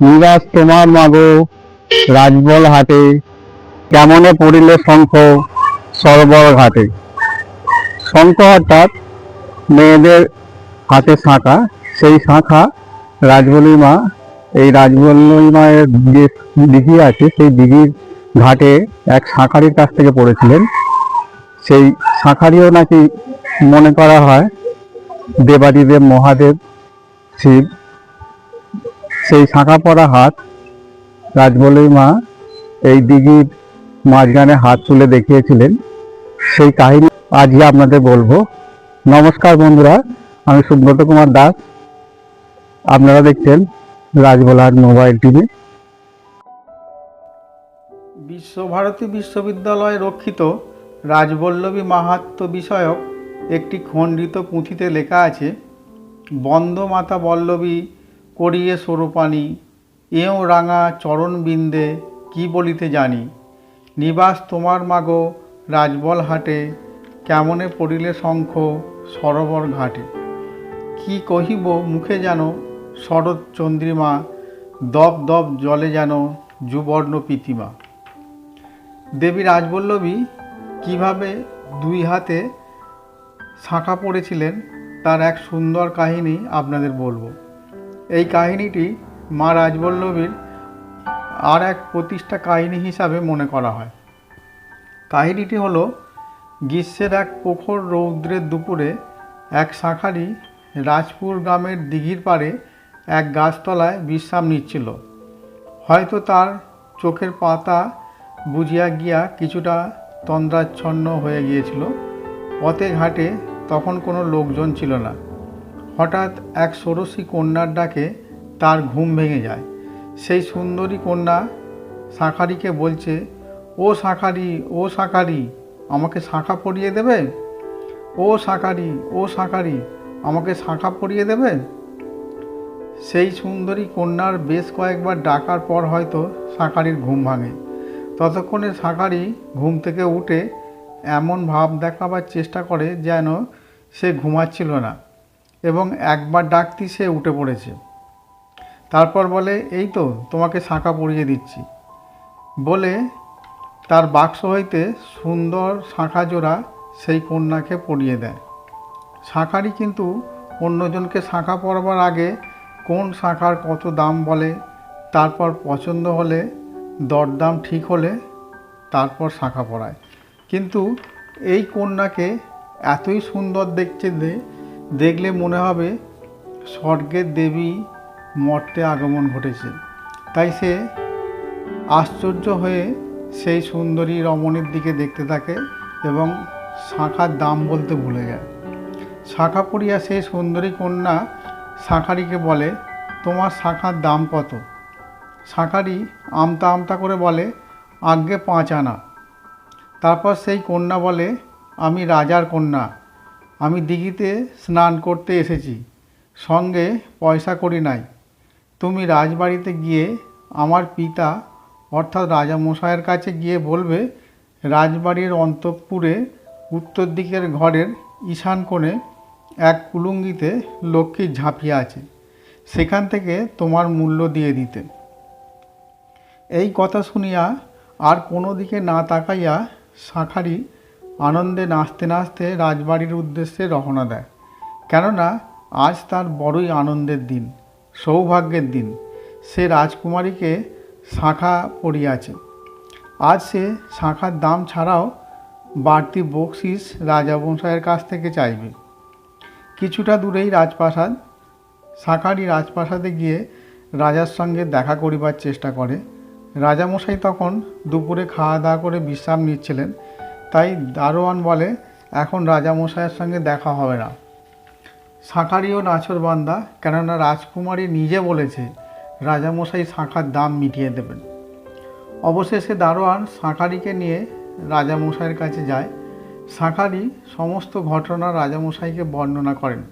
নিরাজ তোমার মাগো রাজবল হাটে। কেমনে পড়িলে শঙ্খ সরবর ঘাটে। শঙ্খ অর্থাৎ মেয়েদের হাতে শাঁখা, সেই শাঁখা রাজবলী মা, এই রাজবল্লী মায়ের যে দিঘি আছে, সেই দিঘির ঘাটে এক শাঁখারির কাছ থেকে পড়েছিলেন। সেই শাঁখারিও নাকি মনে করা হয় দেবাদিদেব মহাদেব শিব সেই শাঁখা পরা হাত রাজবল্লী মা এই দিঘির মাঝখানে হাত তুলে দেখিয়েছিলেন। সেই কাহিনী আজকে আপনাদের বলব। নমস্কার বন্ধুরা, আমি সুব্রত কুমার দাস। আপনারা দেখছেন রাজবলার মোবাইল টিভি। বিশ্বভারতী বিশ্ববিদ্যালয়ে রক্ষিত রাজবল্লভী মাহাত্ম বিষয়ক একটি খণ্ডিত পুঁথিতে লেখা আছে বন্দ মাতা বল্লভী করিয়ে সরুপানি এও রাঙা চরণ বিন্দে কি বলিতে জানি? নিবাস তোমার মাগো রাজবল হাটে, কেমনে পড়িলে শঙ্খ সরোবর ঘাটে? কি কহিব মুখে যেন শরৎ চন্দ্রিমা দপ দপ জলে যেন যুবর্ণ প্রীতিমা? দেবী রাজবল্লভী, কীভাবে দুই হাতে শাঁখা পড়েছিলেন, তার এক সুন্দর কাহিনী আপনাদের বলব। এই কাহিনীটি মা রাজবল্লভীর আর এক প্রতিষ্ঠা কাহিনী হিসাবে মনে করা হয়। কাহিনীটি হলো, গ্রীষ্মের এক প্রখর রৌদ্রের দুপুরে এক শাঁখারি রাজপুর গ্রামের দিঘির পাড়ে এক গাছতলায় বিশ্রাম নিচ্ছিল। হয়তো তার চোখের পাতা বুঝিয়া গিয়া কিছুটা তন্দ্রাচ্ছন্ন হয়ে গিয়েছিল। পথে ঘাটে তখন কোনো লোকজন ছিল না। হঠাৎ এক ষোড়শী কন্যার ডাকে তার ঘুম ভেঙে যায়। সেই সুন্দরী কন্যা শাঁখারিকে বলছে, ও শাঁখারি ও শাঁখারি, আমাকে শাঁখা পরিয়ে দেবে? ও শাঁখারি ও শাঁখারি, আমাকে শাঁখা পরিয়ে দেবে? সেই সুন্দরী কন্যার বেশ কয়েকবার ডাকার পর হয়তো শাঁখারির ঘুম ভাঙে। ততক্ষণে শাঁখারি ঘুম থেকে উঠে এমন ভাব দেখাবার চেষ্টা করে যেন সে ঘুমাচ্ছিল না। এবং একবার ডাকতি সে উঠে পড়েছে। তারপর বলে, এই তো, তোমাকে শাঁখা পরিয়ে দিচ্ছি। বলে তার বাক্স হইতে সুন্দর শাঁখা জোড়া সেই কন্যাকে পরিয়ে দেয়। শাঁখারই কিন্তু অন্যজনকে শাঁখা পরবার আগে কোন শাঁখার কত দাম বলে, তারপর পছন্দ হলে, দরদাম ঠিক হলে তারপর শাঁখা পরায়। কিন্তু এই কন্যাকে এতই সুন্দর দেখছে যে দেখলে মনে হবে স্বর্গের দেবী মর্তে আগমন ঘটেছে। তাই সে আশ্চর্য হয়ে সেই সুন্দরী রমণীর দিকে দেখতে থাকে এবং শাঁখার দাম বলতে ভুলে যায়। শাঁখা পড়িয়া সেই সুন্দরী কন্যা শাঁখারিকে বলে, তোমার শাঁখার দাম কত? শাঁখারি আমতা আমতা করে বলে, আজ্ঞে পাঁচ আনা। তারপর সেই কন্যা বলে, আমি রাজার কন্যা। আমি দিঘিতে স্নান করতে এসেছি। সঙ্গে পয়সা করি নাই। তুমি রাজবাড়িতে গিয়ে আমার পিতা, অর্থাৎ রাজা মশাইয়ের কাছে গিয়ে বলবে, রাজবাড়ির অন্তঃপুরে উত্তর দিকের ঘরের ঈশান কোণে এক কুলুঙ্গিতে লক্ষ্মীর ঝাঁপিয়ে আছে। সেখান থেকে তোমার মূল্য দিয়ে দিতে। এই কথা শুনিয়া আর কোনো দিকে না তাকাইয়া শাঁখারি আনন্দে নাচতে নাচতে রাজবাড়ির উদ্দেশ্যে রওনা দেয়। কেননা আজ তার বড়ই আনন্দের দিন, সৌভাগ্যের দিন। সে রাজকুমারীকে শাঁখা পড়িয়াছে। আজ সে শাঁখার দাম ছাড়াও বাড়তি বকশিস রাজাবংশায়ের কাছ থেকে চাইবে। কিছুটা দূরেই রাজপ্রাসাদ। শাঁখারি রাজপ্রাসাদে গিয়ে রাজার সঙ্গে দেখা করিবার চেষ্টা করে। রাজামশাই তখন দুপুরে খাওয়া দাওয়া করে বিশ্রাম নিচ্ছিলেন। তাই দারোয়ান বলে, এখন রাজামশাইয়ের সঙ্গে দেখা হবে না। শাঁখারিও নাছর বান্দা, কেননা রাজকুমারী নিজে বলেছে, রাজামশাই শাঁখার দাম মিটিয়ে দেবেন। অবশেষে দারোয়ান শাঁখারিকে নিয়ে রাজামশাইয়ের কাছে যায়। শাঁখারি সমস্ত ঘটনা রাজামশাইকে বর্ণনা করেন।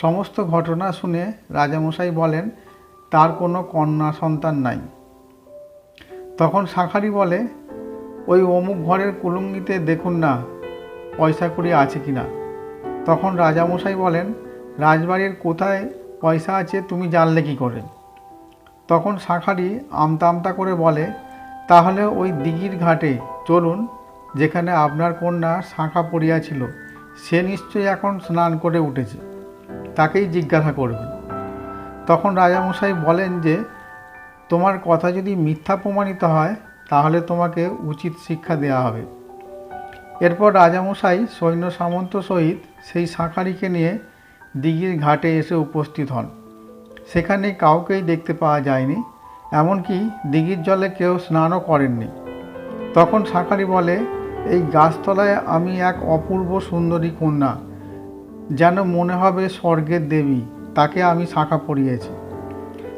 সমস্ত ঘটনা শুনে রাজামশাই বলেন, তার কোনো কন্যা সন্তান নাই। তখন শাঁখারি বলে ওই অমুক ঘরের কুলুঙ্গিতে দেখুন না, পয়সা কড়ি আছে কি না তখন রাজামশাই বলেন, রাজবাড়ির কোথায় পয়সা আছে তুমি জানলে কি করে? তখন শাঁখারি আমতা আমতা করে বলে, তাহলে ওই দিঘির ঘাটে চলুন, যেখানে আপনার কন্যা শাঁখা পড়িয়াছিল সে নিশ্চয়ই এখন স্নান করে উঠেছে, তাকেই জিজ্ঞাসা করবেন তখন রাজামশাই বলেন যে, তোমার কথা যদি মিথ্যা প্রমাণিত হয় তাহলে তোমাকে উচিত শিক্ষা দেওয়া হবে। এরপর রাজামশাই সৈন্য সামন্ত সহিত সেই শাঁখারিকে নিয়ে দিঘির ঘাটে এসে উপস্থিত হন। সেখানে কাউকেই দেখতে পাওয়া যায়নি, এমনকি দিঘির জলে কেউ স্নানও করেননি। তখন শাঁখারি বলে, এই গাছতলায় আমি এক অপূর্ব সুন্দরী কন্যা, যেন মনে হবে স্বর্গের দেবী, তাকে আমি শাঁখা পরিয়েছি।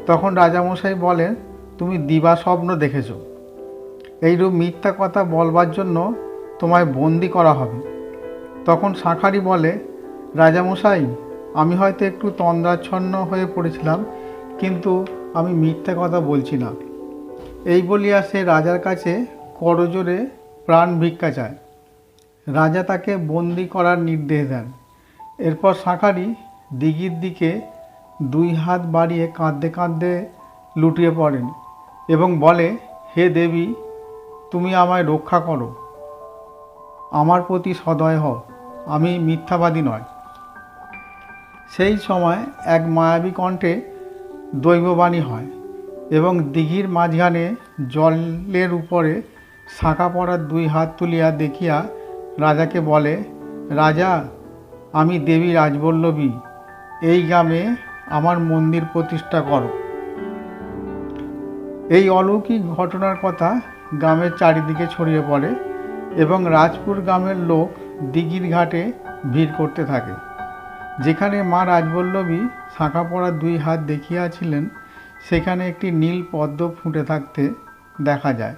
তখন রাজামশাই বলেন, তুমি দিবা স্বপ্ন দেখেছ। এইরূপ মিথ্যা কথা বলবার জন্য তোমায় বন্দি করা হবে। তখন শাঁখারি বলে, রাজামশাই, আমি হয়তো একটু তন্দ্রাচ্ছন্ন হয়ে পড়েছিলাম, কিন্তু আমি মিথ্যা কথা বলছি না। এই বলিয়া সে রাজার কাছে করজোরে প্রাণ ভিক্ষা চায়। রাজা তাকে বন্দি করার নির্দেশ দেন। এরপর শাঁখারি দিঘির দিকে দুই হাত বাড়িয়ে কাঁদতে কাঁদতে লুটিয়ে পড়েন এবং বলে, হে দেবী তুমি আমায় রক্ষা করো। আমার প্রতি সদয় হও। আমি মিথ্যাবাদী নয়। সেই সময় এক মায়াবী কণ্ঠে দৈববাণী হয় এবং দিঘির মাঝখানে জলের উপরে শাঁখা পড়ার দুই হাত তুলিয়া দেখিয়া রাজাকে বলে, রাজা, আমি দেবী রাজবল্লভী। এই গ্রামে আমার মন্দির প্রতিষ্ঠা করো। এই অলৌকিক ঘটনার কথা গ্রামের চারিদিকে ছড়িয়ে পড়ে এবং রাজপুর গ্রামের লোক দিঘির ঘাটে ভিড় করতে থাকে। যেখানে মা রাজবল্লভী শাঁখা পড়া দুই হাত দেখিয়াছিলেন, সেখানে একটি নীল পদ্ম ফুটে থাকতে দেখা যায়।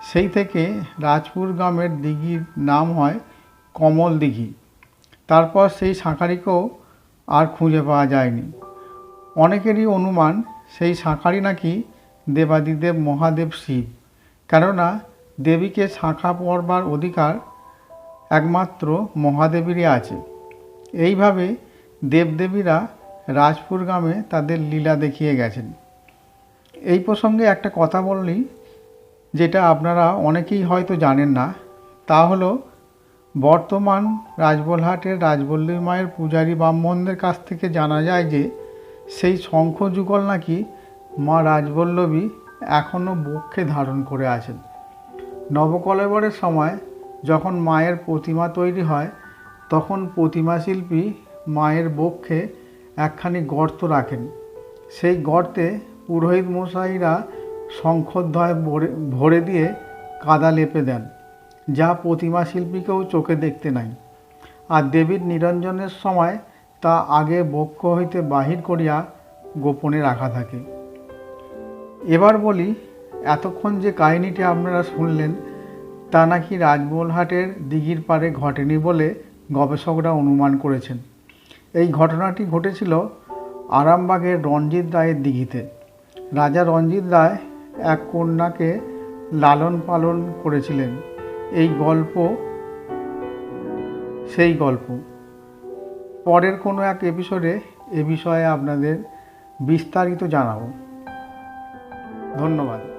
সেই থেকে রাজপুর গ্রামের দিঘির নাম হয় কমল দিঘি। তারপর সেই শাঁখারিকেও আর খুঁজে পাওয়া যায়নি। অনেকেরই অনুমান সেই শাঁখারি নাকি দেবাদিদেব মহাদেব শিব। কেননা দেবীকে শাঁখা পড়বার অধিকার একমাত্র মহাদেবেরই আছে। এইভাবে দেবদেবীরা রাজপুর গ্রামে তাদের লীলা দেখিয়ে গেছেন। এই প্রসঙ্গে একটা কথা বললি যেটা আপনারা অনেকেই হয়তো জানেন না, তা হলো বর্তমান রাজবলহাটের রাজবল্লী মায়ের পূজারী ব্রাহ্মণদের কাছ থেকে জানা যায় যে, সেই শঙ্খ যুগল নাকি মা রাজবল্লভী এখনও বক্ষে ধারণ করে আছেন। নবকলেবরের সময় যখন মায়ের প্রতিমা তৈরি হয়, তখন প্রতিমা শিল্পী মায়ের বক্ষে একখানি গর্ত রাখেন। সেই গর্তে পুরোহিত মশাইরা শঙ্খধ্বয় ভরে দিয়ে কাদা লেপে দেন, যা প্রতিমা শিল্পীকেও চোখে দেখতে নাই। আর দেবীর নিরঞ্জনের সময় তা আগে বক্ষ হইতে বাহির করিয়া গোপনে রাখা থাকে। এবার বলি, এতক্ষণ যে কাহিনীটি আপনারা শুনলেন, তা নাকি রাজমহলহাটের দিঘির পাড়ে ঘটেনি বলে গবেষকরা অনুমান করেছেন। এই ঘটনাটি ঘটেছিল আরামবাগের রঞ্জিত রায়ের দিঘিতে। রাজা রঞ্জিত রায় এক কন্যাকে লালন পালন করেছিলেন। এই গল্প, সেই গল্প। পরের কোনো এক এপিসোডে এ বিষয়ে আপনাদের বিস্তারিত জানাব। ধন্যবাদ।